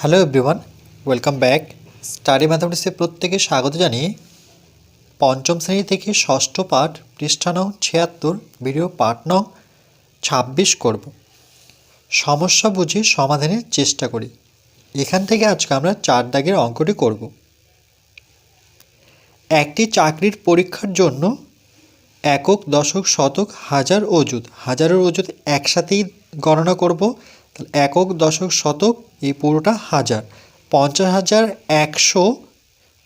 Hello everyone welcome back study ম্যাথামেটিক্সে প্রত্যেকে স্বাগত জানিয়ে পঞ্চম শ্রেণি থেকে ষষ্ঠ পাঠ পৃষ্ঠা নং ছিয়াত্তর ভিডিও পাঠ নং ছাব্বিশ করব। সমস্যা বুঝে সমাধানের চেষ্টা করি। এখান থেকে আজকে আমরা চার দাগের অঙ্কটি করব। একটি চাকরির পরীক্ষার জন্য একক, দশক, শতক, হাজার অজুত হাজারের অজুত একসাথেই গণনা করব। তাহলে একক, দশক, শতক, এই পুরোটা হাজার। পঞ্চাশ হাজার একশো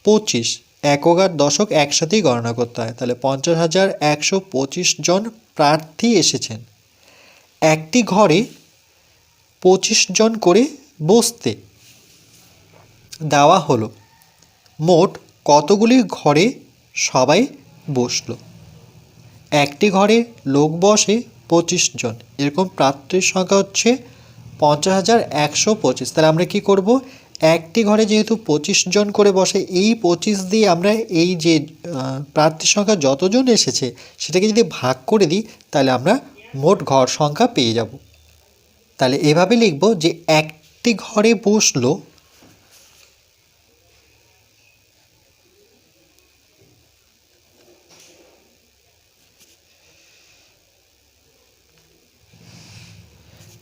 পঁচিশ। একক আর দশক একসাথেই গণনা করতে হয়। তাহলে পঞ্চাশ হাজার একশো পঁচিশ জন প্রার্থী এসেছেন। একটি ঘরে পঁচিশ জন করে বসতে দেওয়া হলো। মোট কতগুলি ঘরে সবাই বসল? একটি ঘরে লোক বসে পঁচিশ জন। এরকম প্রার্থীর সংখ্যা হচ্ছে পঞ্চাশ হাজার একশো পঁচিশ। তাহলে আমরা কি করব? একটি ঘরে যেহেতু পঁচিশ জন করে বসে, এই পঁচিশ দিয়ে আমরা এই যে প্রার্থীর সংখ্যা যতজন এসেছে, সেটাকে যদি ভাগ করে দিই, তাহলে আমরা মোট ঘর সংখ্যা পেয়ে যাব। তাহলে এভাবে লিখব যে, একটি ঘরে বসল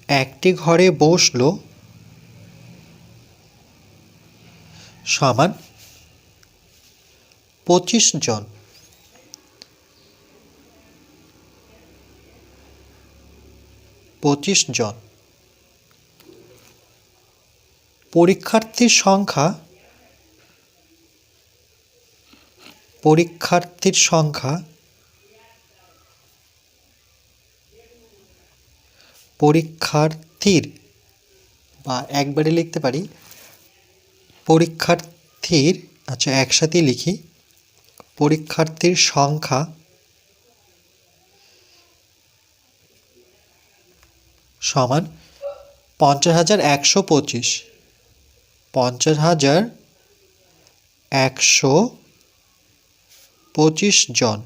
একটি ঘরে বসল। সমান পঁচিশ জন। পঁচিশ জন। পরীক্ষার্থীর সংখ্যা পরীক্ষার্থীর সংখ্যা পরীক্ষার্থীর, বা একবারে লিখতে পারি, পরীক্ষার্থীর আচ্ছা একসাথে লিখি, পরীক্ষার্থীর সংখ্যা সমান পঞ্চাশ হাজার একশো পঁচিশ। পঞ্চাশ হাজার একশো পঁচিশ জন।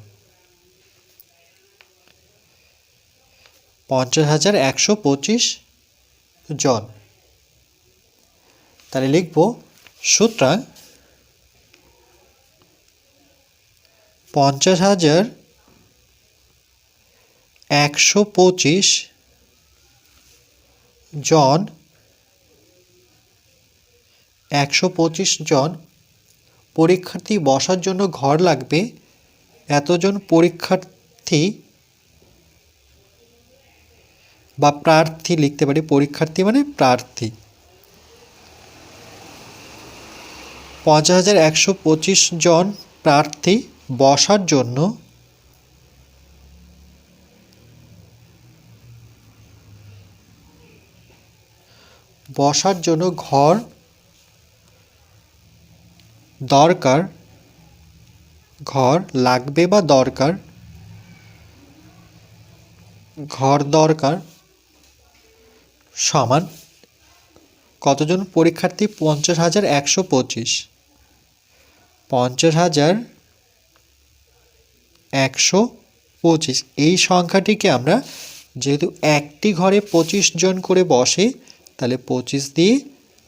পঞ্চাশ হাজার একশো পঁচিশ জন। তাহলে লিখব, সুতরাং পঞ্চাশ হাজার একশো পঁচিশ জন, একশো পঁচিশ জন পরীক্ষার্থী বসার জন্য ঘর লাগবে, এতজন পরীক্ষার্থী বা প্রার্থী লিখতে পারি, পরীক্ষার্থী মানে প্রার্থী। পঞ্চাশ হাজার একশো জন প্রার্থী বসার জন্য বসার জন্য ঘর দরকার, ঘর লাগবে বা দরকার, ঘর দরকার সমান কতজন পরীক্ষার্থী? পঞ্চাশ হাজার একশো পঁচিশ। পঞ্চাশ হাজার একশো পঁচিশ। এই সংখ্যাটিকে আমরা যেহেতু একটি ঘরে পঁচিশ জন করে বসে, তাহলে পঁচিশ দিয়ে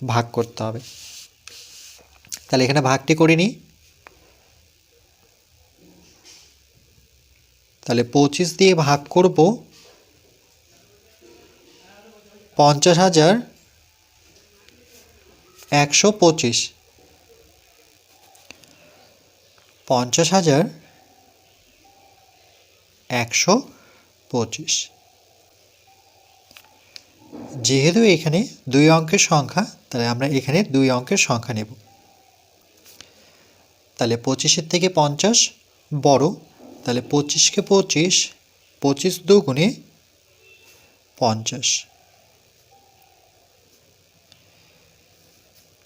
ভাগ করতে হবে। তাহলে এখানে ভাগটি করে নিই। তাহলে পঁচিশ দিয়ে ভাগ করব। পঞ্চাশ হাজার একশো পঁচিশ। পঞ্চাশ হাজার একশো পঁচিশ। যেহেতু এখানে দুই অঙ্কের সংখ্যা, তাহলে আমরা এখানে দুই অঙ্কের সংখ্যা নেব। তাহলে পঁচিশের থেকে পঞ্চাশ বড়, তাহলে পঁচিশকে পঁচিশ পঁচিশ দুগুণে পঞ্চাশ।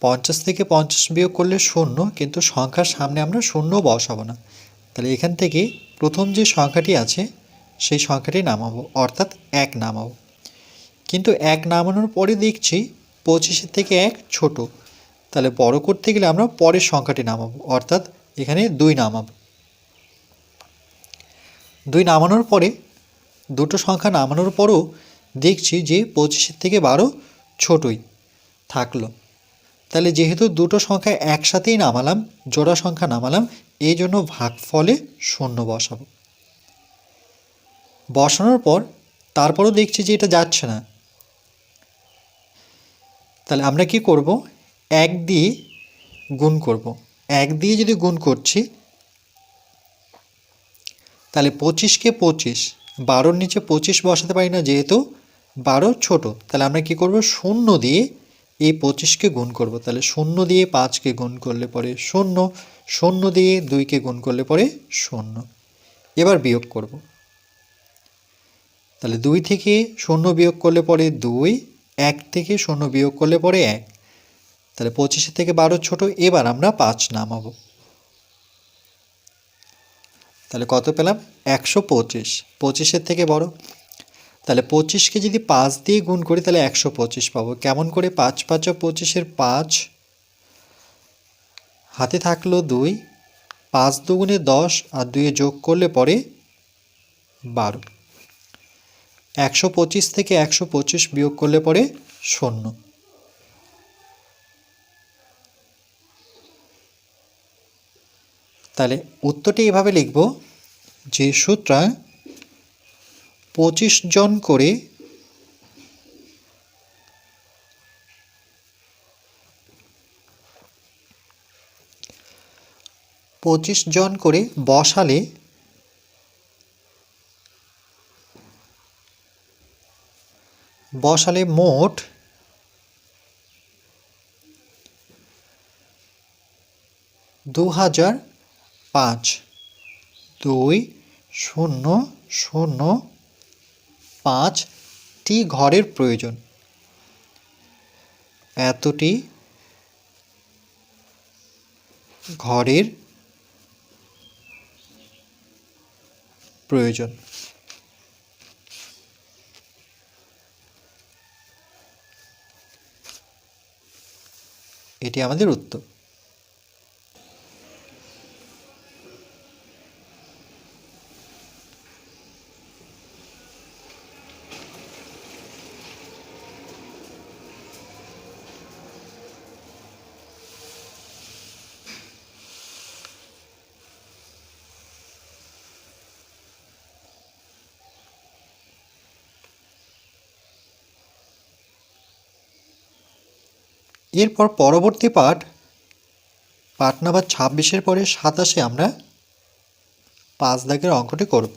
পঞ্চাশ থেকে পঞ্চাশ বিয়োগ করলে শূন্য, কিন্তু সংখ্যার সামনে আমরা শূন্য বসাবো না। তাহলে এখান থেকে প্রথম যে সংখ্যাটি আছে, সেই সংখ্যাটি নামাবো, অর্থাৎ এক নামাবো। কিন্তু এক নামানোর পরে দেখছি পঁচিশের থেকে এক ছোট। তাহলে বড় করতে গেলে আমরা পরের সংখ্যাটি নামাবো, অর্থাৎ এখানে দুই নামাবো। দুই নামানোর পরে, দুটো সংখ্যা নামানোর পরও দেখছি যে পঁচিশের থেকে বারো ছোটই থাকল। তাহলে যেহেতু দুটো সংখ্যা একসাথেই নামালাম, জোড়া সংখ্যা নামালাম, এই জন্য ভাগফলে শূন্য বসাবো। বসানোর পর তারপরও দেখছি যে এটা যাচ্ছে না। তাহলে আমরা কি করব? এক দিয়ে গুণ করব। এক দিয়ে যদি গুণ করছি, তাহলে পঁচিশকে পঁচিশ, বারোর নিচে পঁচিশ বসাতে পারি না যেহেতু বারো ছোট। তাহলে আমরা কি করব? শূন্য দিয়ে এই পঁচিশকে গুণ করব, তাহলে শূন্য দিয়ে পাঁচকে গুণ করলে পরে শূন্য শূন্য দিয়ে দুইকে গুণ করলে পরে শূন্য। এবার বিয়োগ করব। তাহলে দুই থেকে শূন্য বিয়োগ করলে পরে দুই, এক থেকে শূন্য বিয়োগ করলে পরে এক। তাহলে পঁচিশের থেকে বারো ছোট, এবার আমরা পাঁচ নামাবো। তাহলে কত পেলাম? একশো পঁচিশ। পঁচিশের থেকে বড়। তাহলে পঁচিশকে যদি পাঁচ দিয়ে গুণ করি, তাহলে একশো পঁচিশ পাবো। কেমন করে? পাঁচ পাঁচ পঁচিশের পাঁচ হাতে থাকল দুই। পাঁচ দুগুণে দশ আর দুয়ে যোগ করলে পরে বারো। একশো পঁচিশ থেকে একশো পঁচিশ বিয়োগ করলে পরে শূন্য। তাহলে উত্তরটি এভাবে লিখব যে সূত্রা পঁচিশ জন করে পঁচিশ জন করে বসালে বসালে মোট দু হাজার পাঁচ। দুই, শূন্য শূন্য পাঁচটি ঘরের প্রয়োজন। এতটি ঘরের প্রয়োজন। এটি আমাদের উত্তর। এরপর পরবর্তী পাঠ পাঠ নাম্বার ছাব্বিশের পরে সাতাশে আমরা পাঁচ দাগের অঙ্কটি করব।